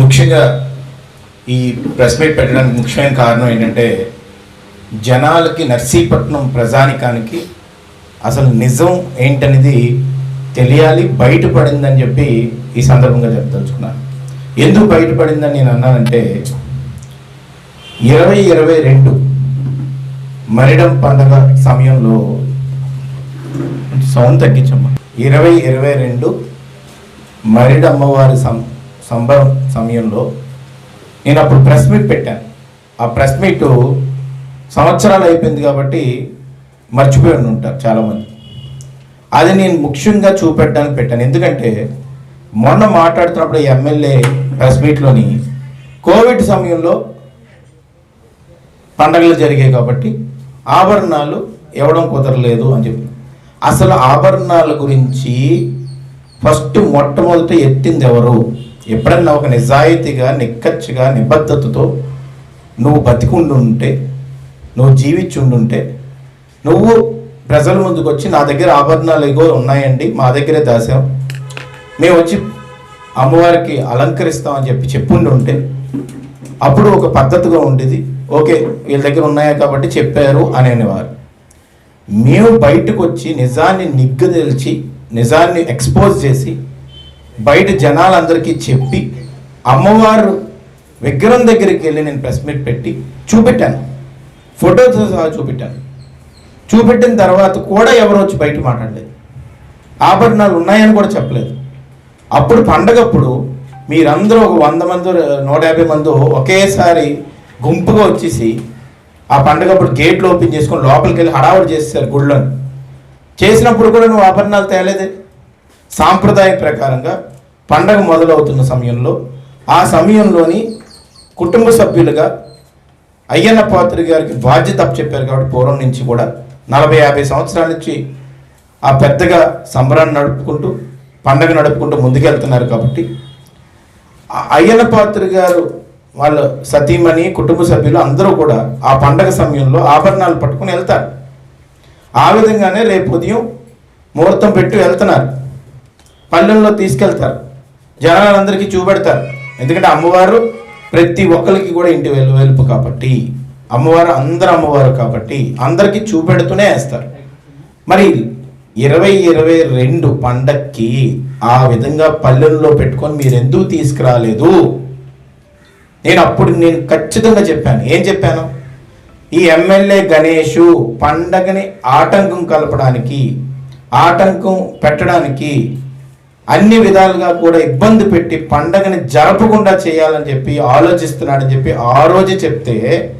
ముఖ్యంగా ఈ press meet పెట్టడానికి ముఖ్యమైన కారణం ఏంటంటే జనాలకి నర్సీపట్నం ప్రజానికానికి అసలు నిజం ఏంటనేది తెలియాలి బయటపడిందని చెప్పి ఈ సందర్భంగా చెప్పదలుచుకున్నాను. ఎందుకు బయటపడిందని నేను అన్నానంటే ఇరవై ఇరవై రెండు మరిడం పండగ సమయంలో సౌండ్ తగ్గించమ్మా. ఇరవై ఇరవై రెండు మరిడమ్మవారి సం సంబరం సమయంలో నేను అప్పుడు ప్రెస్ మీట్ పెట్టాను. ఆ ప్రెస్ మీట్ సంవత్సరాలు అయిపోయింది కాబట్టి మర్చిపోయి ఉంటారు చాలామంది. అది నేను ముఖ్యంగా చూపెట్టడానికి పెట్టాను. ఎందుకంటే మొన్న మాట్లాడుతున్నప్పుడు ఎమ్మెల్యే ప్రెస్ మీట్లోని కోవిడ్ సమయంలో పండగలు జరిగాయి కాబట్టి ఆభరణాలు ఇవ్వడం కుదరలేదు అని చెప్పి. అసలు ఆభరణాల గురించి ఫస్ట్ మొట్టమొదట ఎత్తింది ఎవరు? ఎప్పుడన్నా ఒక నిజాయితీగా నిక్కచ్చిగా నిబద్ధతతో నువ్వు బతికుండుంటే నువ్వు జీవించుండుంటే నువ్వు ప్రజల ముందుకు వచ్చి నా దగ్గర ఆభరణాలు ఎగో ఉన్నాయండి మా దగ్గరే దాసాం. మేము వచ్చి అమ్మవారికి అలంకరిస్తామని చెప్పి చెప్పుండి ఉంటే అప్పుడు ఒక పద్ధతిగా ఉండేది. ఓకే వీళ్ళ దగ్గర ఉన్నాయా కాబట్టి చెప్పారు అని అనేవారు. మేము బయటకు వచ్చి నిజాన్ని నిగ్గదెలిచి నిజాన్ని ఎక్స్పోజ్ చేసి బయట జనాలందరికీ చెప్పి అమ్మవారు విగ్రహం దగ్గరికి వెళ్ళి నేను ప్రెస్ మీట్ పెట్టి చూపెట్టాను. ఫోటోతో సహా చూపెట్టాను. చూపెట్టిన తర్వాత కూడా ఎవరు వచ్చి బయట మాట్లాడలేదు. ఆభరణాలు ఉన్నాయని కూడా చెప్పలేదు. అప్పుడు పండగప్పుడు మీరందరూ ఒక వంద మంది నూట యాభై మంది ఒకేసారి గుంపుగా వచ్చేసి ఆ పండగప్పుడు గేట్లు ఓపెన్ చేసుకొని లోపలికి వెళ్ళి హడావుడు చేస్తారు గుళ్ళని. చేసినప్పుడు కూడా నువ్వు ఆభరణాలు తేలేదే. సాంప్రదాయ ప్రకారంగా పండగ మొదలవుతున్న సమయంలో ఆ సమయంలోని కుటుంబ సభ్యులుగా అయ్యన్న పాత్రి గారికి బాధ్యత చెప్పారు కాబట్టి పూర్వం నుంచి కూడా నలభై యాభై సంవత్సరాల నుంచి ఆ పెద్దగా సంబరాన్ని నడుపుకుంటూ పండగ నడుపుకుంటూ ముందుకెళ్తున్నారు కాబట్టి అయ్యన్న పాత్రి గారు వాళ్ళ సతీమణి కుటుంబ సభ్యులు అందరూ కూడా ఆ పండగ సమయంలో ఆభరణాలు పట్టుకుని వెళ్తారు. ఆ విధంగానే రేపు ఉదయం ముహూర్తం పెట్టి వెళ్తున్నారు. పల్లెల్లో తీసుకెళ్తారు. జనాలందరికీ చూపెడతారు. ఎందుకంటే అమ్మవారు ప్రతి ఒక్కరికి కూడా ఇంటి వెలు వెలుపు కాబట్టి అమ్మవారు అందరు అమ్మవారు కాబట్టి అందరికీ చూపెడుతూనే వేస్తారు. మరి ఇరవై ఇరవై రెండు పండక్కి ఆ విధంగా పల్లెల్లో పెట్టుకొని మీరు ఎందుకు తీసుకురాలేదు? నేను అప్పుడు నేను ఖచ్చితంగా చెప్పాను. ఏం చెప్పాను? ఈ ఎమ్మెల్యే గణేషు పండగని ఆటంకం కలపడానికి ఆటంకం పెట్టడానికి అన్ని విధాలుగా కూడా ఇబ్బంది పెట్టి పండగని జరపకుండా చేయాలని చెప్పి ఆలోచిస్తున్నాడని చెప్పి ఆ రోజు చెప్తే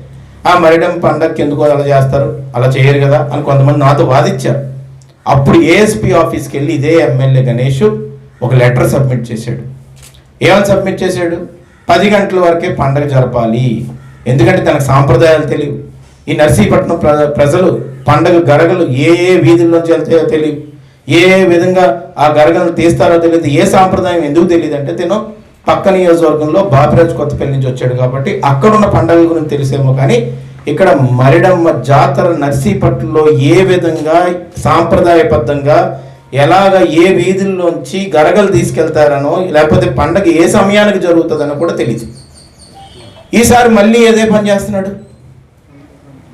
ఆ మరిడం పండగకి ఎందుకో అలా చేస్తారు? అలా చేయరు కదా? అని కొంతమంది నాతో వాదించారు అప్పుడు ఏఎస్పీ ఆఫీస్కి వెళ్ళి ఇదే ఎమ్మెల్యే గణేష్ ఒక లెటర్ సబ్మిట్ చేశాడు. ఏమని సబ్మిట్ చేశాడు? పది గంటల వరకే పండగ జరపాలి. ఎందుకంటే తనకు సాంప్రదాయాలు తెలియవు. ఈ నర్సీపట్నం ప్రజలు పండగ గరగలు ఏ ఏ వీధుల్లోంచి వెళ్తాయో తెలియవు. ఏ విధంగా ఆ గరగను తీస్తారో తెలియదు ఏ సాంప్రదాయం ఎందుకు తెలియదు అంటే తిను పక్క నియోజకవర్గంలో బాపిరాజ్ కొత్తపల్లి నుంచి వచ్చాడు కాబట్టి అక్కడ ఉన్న పండగల గురించి తెలిసేమో కానీ ఇక్కడ మరిడమ్మ జాతర నర్సీపట్నంలో ఏ విధంగా సాంప్రదాయబద్ధంగా ఎలాగ ఏ వీధుల్లోంచి గరగలు తీసుకెళ్తారనో లేకపోతే పండగ ఏ సమయానికి జరుగుతుందనో కూడా తెలియదు ఈసారి మళ్ళీ ఏదే పని చేస్తున్నాడు.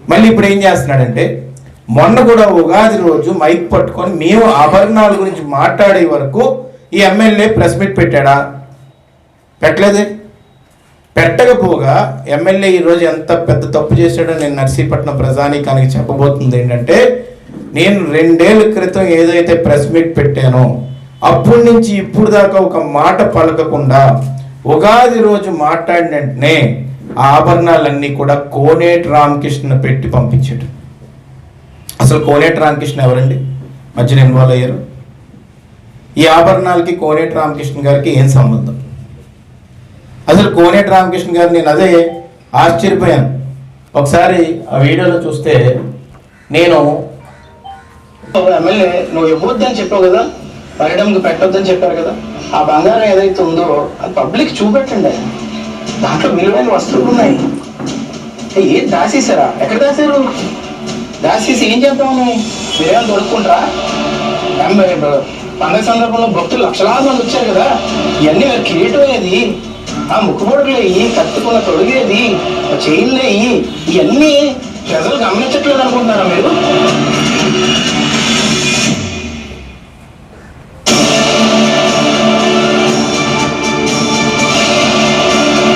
మళ్ళీ ఇప్పుడు ఏం చేస్తున్నాడంటే మొన్న కూడా ఉగాది రోజు మైక్ పట్టుకొని మేము ఆభరణాల గురించి మాట్లాడే వరకు ఈ ఎమ్మెల్యే ప్రెస్ మీట్ పెట్టాడా? పెట్టలేదే. పెట్టకపోగా ఎమ్మెల్యే ఈరోజు ఎంత పెద్ద తప్పు చేశాడో నేను నర్సీపట్నం ప్రజానీకానికి చెప్పబోతుంది ఏంటంటే నేను రెండేళ్ళ క్రితం ఏదైతే ప్రెస్ మీట్ పెట్టానో అప్పటి నుంచి ఇప్పుడు దాకా ఒక మాట పలకకుండా ఉగాది రోజు మాట్లాడిన వెంటనే ఆ ఆభరణాలన్నీ కూడా కోనేటి రామకృష్ణ పెట్టి పంపించాడు. అసలు కోనేటి రామకృష్ణ ఎవరండి? మధ్యన ఇన్వాల్వ్ అయ్యారు. ఈ ఆభరణాలకి కోనేటి రామకృష్ణ గారికి ఏం సంబంధం? అసలు కోనేటి రామకృష్ణ గారు నేను అదే ఆశ్చర్యపోయాను. ఒకసారి ఆ వీడియోలో చూస్తే నేను ఎమ్మెల్యే నువ్వు ఇవ్వద్దని చెప్పావు కదా? పర్యటనకు పెట్టొద్దని చెప్పారు కదా? ఆ బంగారం ఏదైతే ఉందో అది పబ్లిక్ చూపెట్టండి. దాంట్లో విలువైన వస్తువులు ఉన్నాయి. ఏ, ఏం దాసేసారా ఎక్కడ దాసారు? దాసేసి ఏం చేద్దామని మీరేం దొరుకుంటారా పండగ సందర్భంలో భక్తులు లక్షలాది మంది వచ్చారు కదా. ఇవన్నీ మీరు క్రియేటివ్ ఆ ముక్కుబొడులు కత్తుకున్న తొడిగేది ఆ ఇవన్నీ ప్రజలు గమనించట్లేదు అనుకుంటున్నారా మీరు?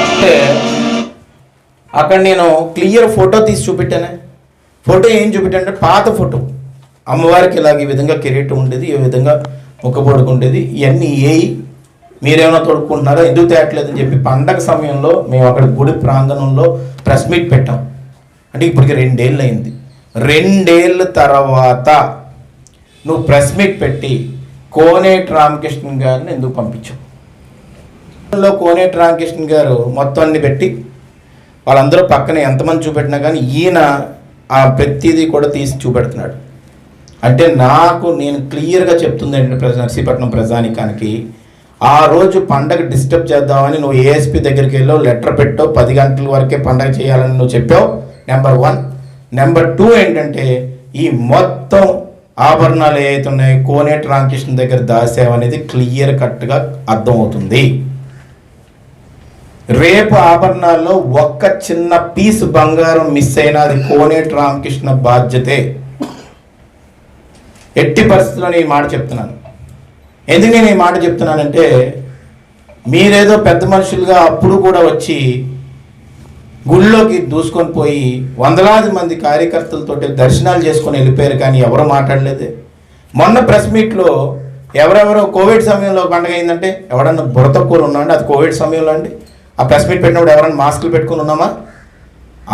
అంటే అక్కడ నేను క్లియర్ ఫోటో తీసి చూపెట్టానే. ఫోటో ఏం చూపెట్టానంటే పాత ఫోటో. అమ్మవారికి ఇలాగ ఈ విధంగా కిరీటం ఉండేది ఈ విధంగా ముక్కపొడుకు ఉండేది ఇవన్నీ ఏయి. మీరేమైనా తొడుక్కుంటున్నారా ఎందుకు తేయట్లేదని చెప్పి పండగ సమయంలో మేము అక్కడ గుడి ప్రాంగణంలో ప్రెస్ మీట్ పెట్టాం. అంటే ఇప్పటికి రెండేళ్ళు అయింది రెండేళ్ళ తర్వాత నువ్వు ప్రెస్ మీట్ పెట్టి కోనేటి రామకృష్ణ గారిని ఎందుకు పంపించావు? లో కోనేటి రామకృష్ణ గారు మొత్తం అన్ని పెట్టి వాళ్ళందరూ పక్కన ఎంతమంది చూపెట్టినా కానీ ఈయన ఆ ప్రతిదీ కూడా తీసి చూపెడుతున్నాడు. అంటే నాకు నేను క్లియర్గా చెప్తుంది ఏంటంటే ప్రజ నర్సీపట్నం ప్రజానికానికి ఆ రోజు పండగ డిస్టర్బ్ చేద్దామని నువ్వు ఏఎస్పీ దగ్గరికి వెళ్ళో లెటర్ పెట్టావు పది గంటల వరకే పండగ చేయాలని నువ్వు చెప్పావు. నెంబర్ వన్ నెంబర్ టూ ఏంటంటే ఈ మొత్తం ఆభరణాలు ఏవైతే ఉన్నాయో కోనేటి రామకృష్ణ దగ్గర దాసావు అనేది క్లియర్ కట్గా అర్థమవుతుంది. రేపు ఆభరణాల్లో ఒక్క చిన్న పీస్ బంగారం మిస్ అయినా అది కోనేటి రామకృష్ణ బాధ్యతే. ఎట్టి పరిస్థితుల్లో నేను ఈ మాట చెప్తున్నాను. ఎందుకు నేను ఈ మాట చెప్తున్నానంటే మీరేదో పెద్ద మనుషులుగా అప్పుడు కూడా వచ్చి గుళ్ళోకి దూసుకొని పోయి వందలాది మంది కార్యకర్తలతో దర్శనాలు చేసుకొని వెళ్ళిపోయారు కానీ ఎవరు మాట్లాడలేదే. మొన్న ప్రెస్ మీట్లో ఎవరెవరో కోవిడ్ సమయంలో పండగ అయిందంటే ఎవడన్నా బురద కూర ఉన్నాండి? అది కోవిడ్ సమయంలో అండి. ఆ ప్రెస్ మీట్ పెట్టినప్పుడు ఎవరైనా మాస్కులు పెట్టుకుని ఉన్నామా?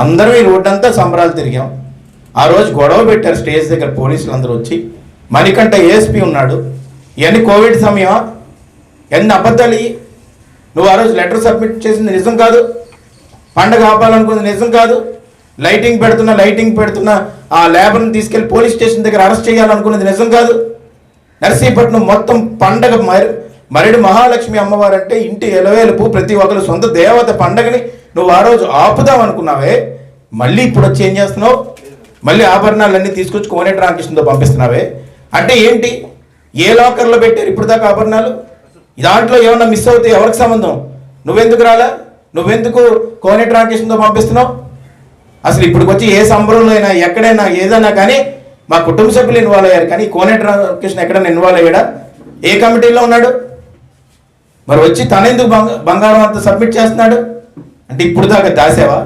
అందరూ ఈ రోడ్డంతా సంబరాలు తిరిగాం. ఆ రోజు గొడవ పెట్టారు స్టేజ్ దగ్గర పోలీసులు అందరూ వచ్చి మణికంట ఏఎస్పీ ఉన్నాడు. ఇవన్నీ కోవిడ్ సమయమా? ఎన్ని అబద్ధాలు నువ్వు ఆ రోజు లెటర్ సబ్మిట్ చేసింది నిజం కాదు? పండగ ఆపాలనుకున్నది నిజం కాదు? లైటింగ్ పెడుతున్న లైటింగ్ పెడుతున్న ఆ లేబర్ని తీసుకెళ్ళి పోలీస్ స్టేషన్ దగ్గర అరెస్ట్ చేయాలనుకున్నది నిజం కాదు? నర్సీపట్నం మొత్తం పండగ మరి మరిడి మహాలక్ష్మి అమ్మవారు అంటే ఇంటి ఎలవేలుపు ప్రతి ఒక్కరు సొంత దేవత పండగని నువ్వు ఆ రోజు ఆపుదాం అనుకున్నావే. మళ్ళీ ఇప్పుడు వచ్చి ఏం చేస్తున్నావు? మళ్ళీ ఆభరణాలన్నీ తీసుకొచ్చి కోనేటి రామకృష్ణతో పంపిస్తున్నావే. అంటే ఏంటి? ఏ లాకర్లో పెట్టారు ఇప్పుడు దాకా ఆభరణాలు దాంట్లో ఏమన్నా మిస్ అవుతే ఎవరికి సంబంధం? నువ్వెందుకు రాలా? నువ్వెందుకు కోనేటి రామకృష్ణతో పంపిస్తున్నావు? అసలు ఇప్పటికి వచ్చి ఏ సంబరంలో అయినా ఎక్కడైనా ఏదైనా కానీ మా కుటుంబ సభ్యులు ఇన్వాల్వ్ అయ్యారు. కానీ కోనేటి రామకృష్ణ ఎక్కడైనా ఇన్వాల్వ్ అయ్యాడా? ఏ కమిటీలో ఉన్నాడు? మరి వచ్చి తనెందుకు బంగ బంగారం అంత సబ్మిట్ చేస్తున్నాడు? అంటే ఇప్పుడు దాకా దాసావా?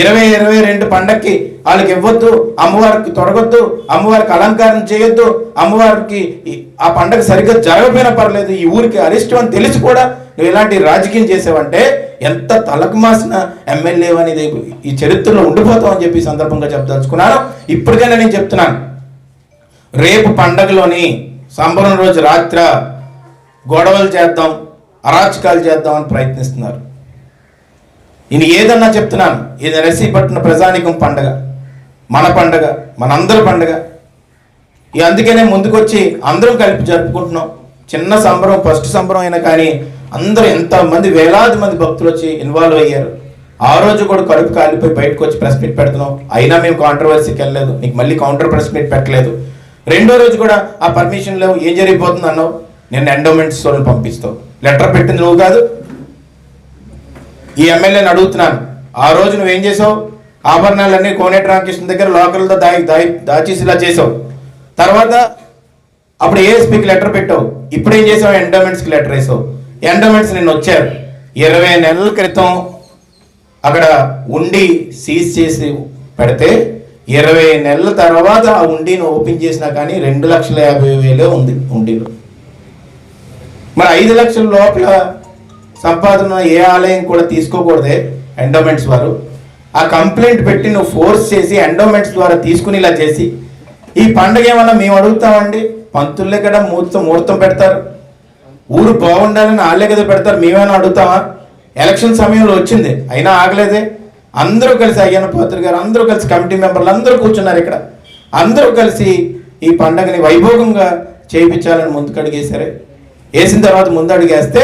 ఇరవై ఇరవై రెండు పండక్కి వాళ్ళకి ఇవ్వద్దు అమ్మవారికి తొడగొద్దు అమ్మవారికి అలంకారం చేయొద్దు అమ్మవారికి ఆ పండగ సరిగ్గా జరగపోయినా పర్లేదు ఈ ఊరికి అరిష్టం అని తెలిసి కూడా నువ్వు ఇలాంటి రాజకీయం చేసావంటే ఎంత తలకు మాసిన ఎమ్మెల్యే అనేది ఈ చరిత్రలో ఉండిపోతావు అని చెప్పి సందర్భంగా చెప్పదలుచుకున్నాను. ఇప్పటికైనా నేను చెప్తున్నాను. రేపు పండగలోని సంబరం రోజు రాత్ర గొడవలు చేద్దాం. అరాచకాలు చేద్దామని ప్రయత్నిస్తున్నారు. నేను ఏదన్నా చెప్తున్నాను ఇది నరసీపట్నం ప్రజానికం పండగ మన పండగ మనందరి పండగ. ఇక అందుకనే ముందుకొచ్చి అందరం కలిపి జరుపుకుంటున్నాం. చిన్న సంబరం ఫస్ట్ సంబరం అయినా కానీ అందరూ ఎంతమంది వేలాది మంది భక్తులు వచ్చి ఇన్వాల్వ్ అయ్యారు. ఆ రోజు కూడా కడుపు కాలిపోయి బయటకు వచ్చి ప్రెస్ మీట్ పెడుతున్నాం. అయినా మేము కాంట్రవర్సీకి వెళ్ళలేదు. నీకు మళ్ళీ కౌంటర్ ప్రెస్ మీట్ పెట్టలేదు. రెండో రోజు కూడా ఆ పర్మిషన్ లేవు. ఏం జరిగిపోతుంది అన్నావు నేను ఎండోమెంట్స్ వాళ్ళని పంపిస్తావు లెటర్ పెట్టింది నువ్వు కాదు. ఈ ఎమ్మెల్యేని అడుగుతున్నాను. ఆ రోజు నువ్వేం చేసావు? ఆభరణాలన్నీ కోనేటి రామకృష్ణ దగ్గర లోకల్తో దాయి దాయి దాచేసి ఇలా చేసావు. తర్వాత అప్పుడు ఏఎస్పీకి లెటర్ పెట్టావు. ఇప్పుడు ఏం చేసావు? ఎండోమెంట్స్కి లెటర్ వేసావు. ఎండోమెంట్స్ నిన్న వచ్చారు. ఇరవై నెలల క్రితం అక్కడ ఉండి సీజ్ చేసి పెడితే ఇరవై నెలల తర్వాత ఆ ఉండిని ఓపెన్ చేసినా కానీ రెండు లక్షల యాభై వేలే ఉంది ఉండీలో మరి ఐదు లక్షల లోపల సంపాదన ఏ ఆలయం కూడా తీసుకోకూడదే ఎండోమెంట్స్ వారు. ఆ కంప్లైంట్ పెట్టి నువ్వు ఫోర్స్ చేసి ఎండోమెంట్స్ ద్వారా తీసుకుని ఇలా చేసి. ఈ పండగ ఏమన్నా మేము అడుగుతామండి? పంతుల్లే కదా ముహూర్తం ముహూర్తం పెడతారు. ఊరు బాగుండాలని వాళ్ళే కదా పెడతారు మేమేమైనా అడుగుతామా? ఎలక్షన్ సమయంలో వచ్చింది అయినా ఆగలేదే. అందరూ కలిసి అయ్యన్న పాత్ర గారు అందరూ కలిసి కమిటీ మెంబర్లు అందరూ కూర్చున్నారు ఇక్కడ. అందరూ కలిసి ఈ పండగని వైభోగంగా చేయించాలని ముందుకడిగేశారే. వేసిన తర్వాత ముందు అడిగేస్తే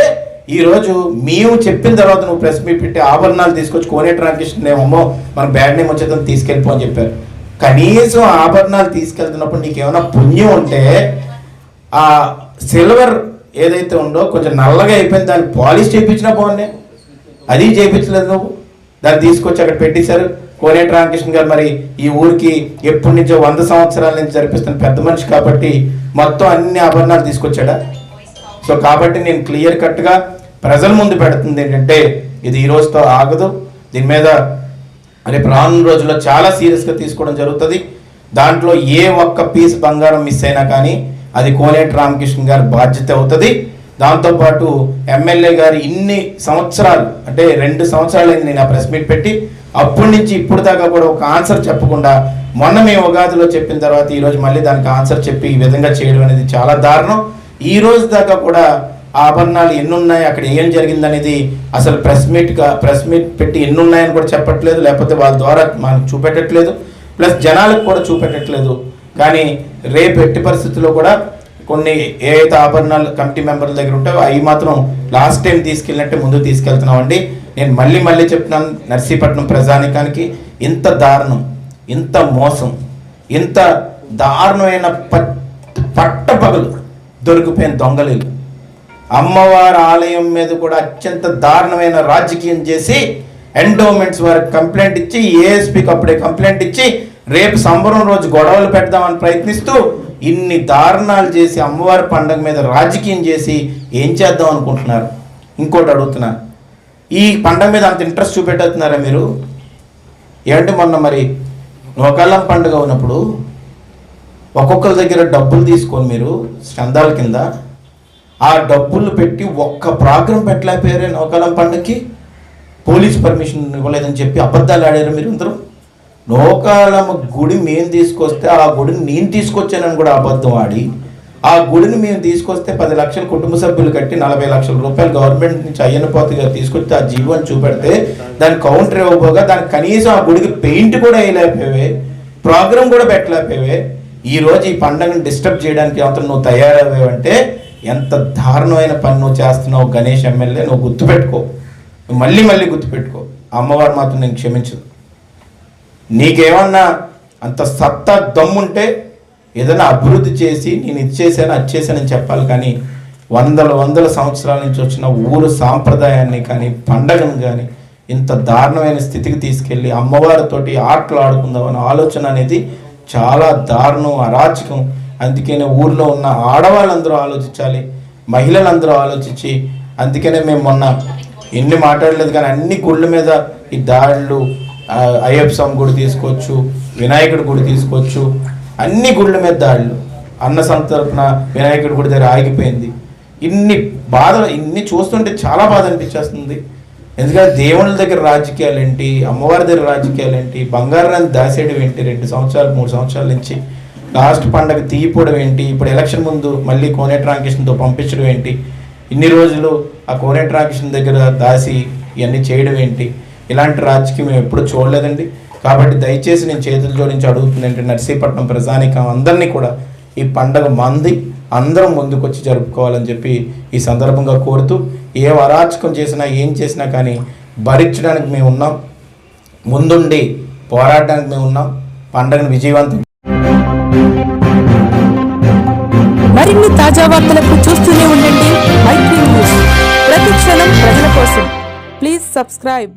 మేము చెప్పిన తర్వాత నువ్వు ప్రెస్ మీట్ పెట్టి ఆభరణాలు తీసుకొచ్చి కోనే రామకృష్ణ ఏమో మన బ్యాడ్ నేమ్ వచ్చేదని తీసుకెళ్ళిపో అని చెప్పారు. కనీసం ఆభరణాలు తీసుకెళ్తున్నప్పుడు నీకు ఏమైనా పుణ్యం ఉంటే ఆ సిల్వర్ ఏదైతే ఉందో కొంచెం నల్లగా అయిపోయింది దాన్ని పాలిష్ చేయించినా బాగున్నాయి అది చేయించలేదు నువ్వు. దాన్ని తీసుకొచ్చి అక్కడ పెట్టేశారు. కోనేటి రామకృష్ణ గారు మరి ఈ ఊరికి ఎప్పటి నుంచో వంద సంవత్సరాల నుంచి జరిపిస్తున్న పెద్ద మనిషి కాబట్టి మొత్తం అన్ని ఆభరణాలు తీసుకొచ్చాడా? సో కాబట్టి నేను క్లియర్ కట్గా ప్రజల ముందు పెడుతుంది ఏంటంటే ఇది ఈ రోజుతో ఆగదు. దీని మీద రేపు రానున్న రోజుల్లో చాలా సీరియస్గా తీసుకోవడం జరుగుతుంది. దాంట్లో ఏ ఒక్క పీస్ బంగారం మిస్ అయినా కానీ అది కోనేటి రామకృష్ణ గారి బాధ్యత అవుతుంది. దాంతోపాటు ఎమ్మెల్యే గారు ఇన్ని సంవత్సరాలు అంటే రెండు సంవత్సరాలైంది నేను ఆ ప్రెస్ మీట్ పెట్టి అప్పటి నుంచి ఇప్పుడు దాకా కూడా ఒక ఆన్సర్ చెప్పకుండా మొన్న మేము ఉగాదిలో చెప్పిన తర్వాత ఈరోజు మళ్ళీ దానికి ఆన్సర్ చెప్పి ఈ విధంగా చేయడం అనేది చాలా దారుణం. ఈ రోజు దాకా కూడా ఆ ఆభరణాలు ఎన్ని ఉన్నాయి అక్కడ ఏం జరిగింది అనేది అసలు ప్రెస్ మీట్గా ప్రెస్ మీట్ పెట్టి ఎన్ని ఉన్నాయని కూడా చెప్పట్లేదు. లేకపోతే వాళ్ళ ద్వారా మనకు చూపెట్టట్లేదు. ప్లస్ జనాలకు కూడా చూపెట్టట్లేదు. కానీ రేపు ఎట్టి పరిస్థితుల్లో కూడా కొన్ని ఏవైతే ఆభరణాలు కమిటీ మెంబర్ల దగ్గర ఉంటాయో అవి మాత్రం లాస్ట్ టైం తీసుకెళ్ళినట్టే ముందు తీసుకెళ్తున్నామండి. నేను మళ్ళీ మళ్ళీ చెప్తున్నాను నర్సీపట్నం ప్రజానికానికి ఇంత దారుణం ఇంత మోసం ఇంత దారుణమైన పట్ట పట్టపగలు దొరికిపోయిన దొంగలు అమ్మవారి ఆలయం మీద కూడా అత్యంత దారుణమైన రాజకీయం చేసి ఎండోమెంట్స్ వారికి కంప్లైంట్ ఇచ్చి ఏఎస్పీకి అప్పుడే కంప్లైంట్ ఇచ్చి రేపు సంబరం రోజు గొడవలు పెడదామని ప్రయత్నిస్తూ ఇన్ని దారుణాలు చేసి అమ్మవారి పండగ మీద రాజకీయం చేసి ఏం చేద్దాం అనుకుంటున్నారు? ఇంకోటి అడుగుతున్నా. ఈ పండగ మీద అంత ఇంట్రెస్ట్ చూపెట్టుతున్నారా మీరు? ఏమంటే మొన్న మరి నోకళ్ళం పండుగ ఉన్నప్పుడు ఒక్కొక్కరి దగ్గర డబ్బులు తీసుకొని మీరు చందాల కింద ఆ డబ్బులు పెట్టి ఒక్క ప్రోగ్రాం పెట్టలేకపోయారే నౌకాలం పండుగకి? పోలీస్ పర్మిషన్ ఇవ్వలేదని చెప్పి అబద్ధాలు ఆడారు మీరు అందరూ? నౌకాలమ్మ గుడి మేము తీసుకొస్తే ఆ గుడిని నేను తీసుకొచ్చానని కూడా అబద్ధం ఆడి ఆ గుడిని మేము తీసుకొస్తే పది లక్షల కుటుంబ సభ్యులు కట్టి నలభై లక్షల రూపాయలు గవర్నమెంట్ నుంచి అయ్యనపోతు తీసుకొస్తే ఆ జీవోని చూపెడితే దాని కౌంటర్ ఇవ్వబోగా దానికి కనీసం ఆ గుడికి పెయింట్ కూడా వేయలేకపోయావే ప్రోగ్రామ్ కూడా పెట్టలేకపోయావే ఈ రోజు ఈ పండుగను డిస్టర్బ్ చేయడానికి మాత్రం నువ్వు తయారయ్యావంటే ఎంత దారుణమైన పని నువ్వు చేస్తున్నావు గణేష్ ఎమ్మెల్యే నువ్వు గుర్తుపెట్టుకో. నువ్వు మళ్ళీ మళ్ళీ గుర్తుపెట్టుకో. అమ్మవారు మాత్రం నేను క్షమించదు నీకేమన్నా అంత సత్తా దమ్ముంటే ఏదైనా అభివృద్ధి చేసి నేను ఇది చేశాను అది చేశానని చెప్పాలి కానీ వందల వందల సంవత్సరాల నుంచి వచ్చిన ఊరు సాంప్రదాయాన్ని కానీ పండగను కానీ ఇంత దారుణమైన స్థితికి తీసుకెళ్ళి అమ్మవారితోటి ఆటలు ఆడుకుందామని ఆలోచన అనేది చాలా దారుణం అరాచకం. అందుకనే ఊర్లో ఉన్న ఆడవాళ్ళందరూ ఆలోచించాలి మహిళలందరూ ఆలోచించి అందుకనే మేము మొన్న ఎన్ని మాట్లాడలేదు కానీ అన్ని గుళ్ళ మీద ఈ దాడులు ఆ, అయ్యప్ప స్వామి గుడి తీసుకోవచ్చు వినాయకుడి గుడి తీసుకోవచ్చు అన్ని గుళ్ళ మీద దాడులు అన్న సంతర్పణ వినాయకుడి గుడి దగ్గర ఆగిపోయింది. ఇన్ని బాధలు ఇన్ని చూస్తుంటే చాలా బాధ అనిపించేస్తుంది. ఎందుకంటే దేవుళ్ళ దగ్గర రాజకీయాలు ఏంటి అమ్మవారి దగ్గర రాజకీయాలు ఏంటి బంగారాన్ని దాసేయడం ఏంటి? రెండు సంవత్సరాలు మూడు సంవత్సరాల నుంచి లాస్ట్ పండగ తీయపోవడం ఏంటి? ఇప్పుడు ఎలక్షన్ ముందు మళ్ళీ కోనేటి రామకృష్ణతో పంపించడం ఏంటి? ఇన్ని రోజులు ఆ కోనేటి రామకృష్ణ దగ్గర దాసి ఇవన్నీ చేయడం ఏంటి? ఇలాంటి రాజకీయం మేము ఎప్పుడూ చూడలేదండి. కాబట్టి దయచేసి నేను చేతులు జోడించి అడుగుతుంది ఏంటి నర్సీపట్నం ప్రజానికం అందరినీ కూడా ఈ పండగ మంది అందరం ముందుకొచ్చి జరుపుకోవాలని చెప్పి ఈ సందర్భంగా కోరుతూ ఏ అరాచకం చేసినా ఏం చేసినా కానీ భరించడానికి మేము ఉన్నాం. ముందుండి పోరాడడానికి మేము ఉన్నాం. పండగను విజయవంతం మరిన్ని తాజా వార్తలకు చూస్తూనే ఉండండి. మైత్రి న్యూస్. ప్రతి క్షణం ప్రజల కోసం. Please subscribe.